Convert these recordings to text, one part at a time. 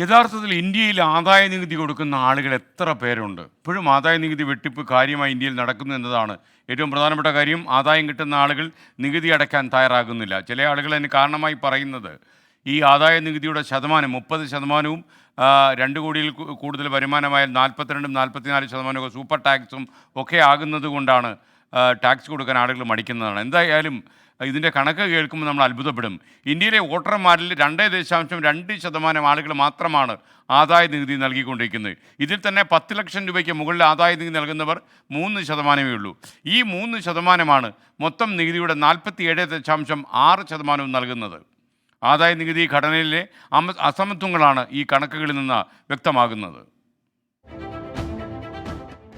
യഥാർത്ഥത്തിൽ ഇന്ത്യയിൽ ആദായ നികുതി കൊടുക്കുന്ന ആളുകൾ എത്ര പേരുണ്ട്? ഇപ്പോഴും ആദായ നികുതി വെട്ടിപ്പ് കാര്യമായി ഇന്ത്യയിൽ നടക്കുന്നു എന്നതാണ് ഏറ്റവും പ്രധാനപ്പെട്ട കാര്യം. ആദായം കിട്ടുന്ന ആളുകൾ നികുതി അടയ്ക്കാൻ തയ്യാറാകുന്നില്ല. ചില ആളുകൾ അതിന് കാരണമായി പറയുന്നത് ഈ ആദായ നികുതിയുടെ ശതമാനം മുപ്പത് ശതമാനവും രണ്ട് കോടിയിൽ കൂടുതൽ വരുമാനമായാൽ നാൽപ്പത്തിരണ്ടും നാൽപ്പത്തിനാല് ശതമാനമൊക്കെ സൂപ്പർ ടാക്സും ഒക്കെ ആകുന്നത് കൊണ്ടാണ് ടാക്സ് കൊടുക്കാൻ ആളുകൾ മടിക്കുന്നതാണ്. എന്തായാലും ഇതിന്റെ കണക്ക് കേൾക്കുമ്പോൾ നമ്മൾ അത്ഭുതപ്പെടും. ഇന്ത്യയിലെ വോട്ടർമാരിൽ രണ്ടേ ദശാംശം രണ്ട് ശതമാനം ആളുകൾ മാത്രമാണ് ആദായ നികുതി നൽകിക്കൊണ്ടിരിക്കുന്നത്. ഇതിൽ തന്നെ പത്ത് ലക്ഷം രൂപയ്ക്ക് മുകളിൽ ആദായ നികുതി നൽകുന്നവർ മൂന്ന് ശതമാനമേ ഉള്ളൂ. ഈ മൂന്ന് ശതമാനമാണ് മൊത്തം നികുതിയുടെ നാൽപ്പത്തി ഏഴ് ദശാംശം ആറ് ശതമാനവും നൽകുന്നത്. ആദായ നികുതി ഘടനയിലെ അസമത്വങ്ങളാണ് ഈ കണക്കുകളിൽ നിന്ന് വ്യക്തമാകുന്നത്.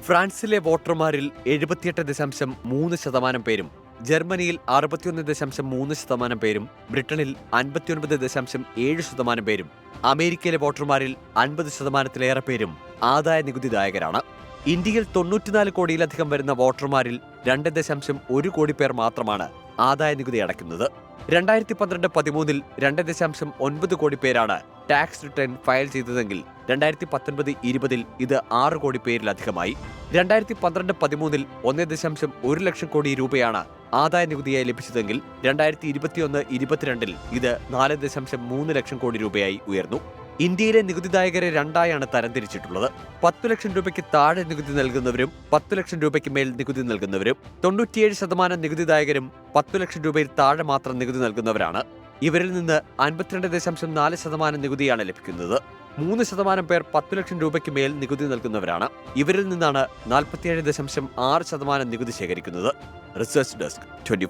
ഫ്രാൻസിലെ വോട്ടർമാരിൽ എഴുപത്തിയെട്ട് ദശാംശം മൂന്ന് ശതമാനം പേരും ജർമ്മനിയിൽ അറുപത്തിയൊന്ന് ദശാംശം മൂന്ന് ശതമാനം പേരും ബ്രിട്ടനിൽ അൻപത്തിയൊൻപത് ദശാംശം ഏഴ് ശതമാനം പേരും അമേരിക്കയിലെ വോട്ടർമാരിൽ അൻപത് ശതമാനത്തിലേറെ പേരും ആദായ നികുതിദായകരാണ് ഇന്ത്യയിൽ തൊണ്ണൂറ്റിനാല് കോടിയിലധികം വരുന്ന വോട്ടർമാരിൽ രണ്ട് ദശാംശം ഒരു കോടി പേർ മാത്രമാണ് ആദായ നികുതി അടയ്ക്കുന്നത്. രണ്ടായിരത്തി പന്ത്രണ്ട് പതിമൂന്നിൽ രണ്ട് ദശാംശം ഒൻപത് കോടി പേരാണ് ടാക്സ് റിട്ടേൺ ഫയൽ ചെയ്തതെങ്കിൽ രണ്ടായിരത്തി പത്തൊൻപത് ഇരുപതിൽ ഇത് ആറ് കോടി പേരിലധികമായി. രണ്ടായിരത്തി പന്ത്രണ്ട് പതിമൂന്നിൽ ഒന്നേ ദശാംശം ഒരു ലക്ഷം കോടി രൂപയാണ് ആദായ നികുതിയായി ലഭിച്ചതെങ്കിൽ രണ്ടായിരത്തി ഇരുപത്തിയൊന്ന് ഇരുപത്തിരണ്ടിൽ ഇത് നാല് ദശാംശം മൂന്ന് ലക്ഷം കോടി രൂപയായി ഉയർന്നു. ഇന്ത്യയിലെ നികുതിദായകരെ രണ്ടായാണ് തരംതിരിച്ചിട്ടുള്ളത്. പത്തു ലക്ഷം രൂപയ്ക്ക് താഴെ നികുതി നൽകുന്നവരും പത്തു ലക്ഷം രൂപയ്ക്ക് മേൽ നികുതി നൽകുന്നവരും തൊണ്ണൂറ്റിയേഴ് ശതമാനം നികുതിദായകരും പത്തു ലക്ഷം രൂപയിൽ താഴെ മാത്രം നികുതി നൽകുന്നവരാണ്. ഇവരിൽ നിന്ന് അൻപത്തിരണ്ട് ദശാംശം നാല് ശതമാനം നികുതിയാണ് ലഭിക്കുന്നത്. മൂന്ന് ശതമാനം പേർ പത്ത് ലക്ഷം രൂപയ്ക്ക് മേൽ നികുതി നൽകുന്നവരാണ്. ഇവരിൽ നിന്നാണ് നാൽപ്പത്തിയേഴ് ദശാംശം ആറ് ശതമാനം നികുതി ശേഖരിക്കുന്നത്. Research desk twenty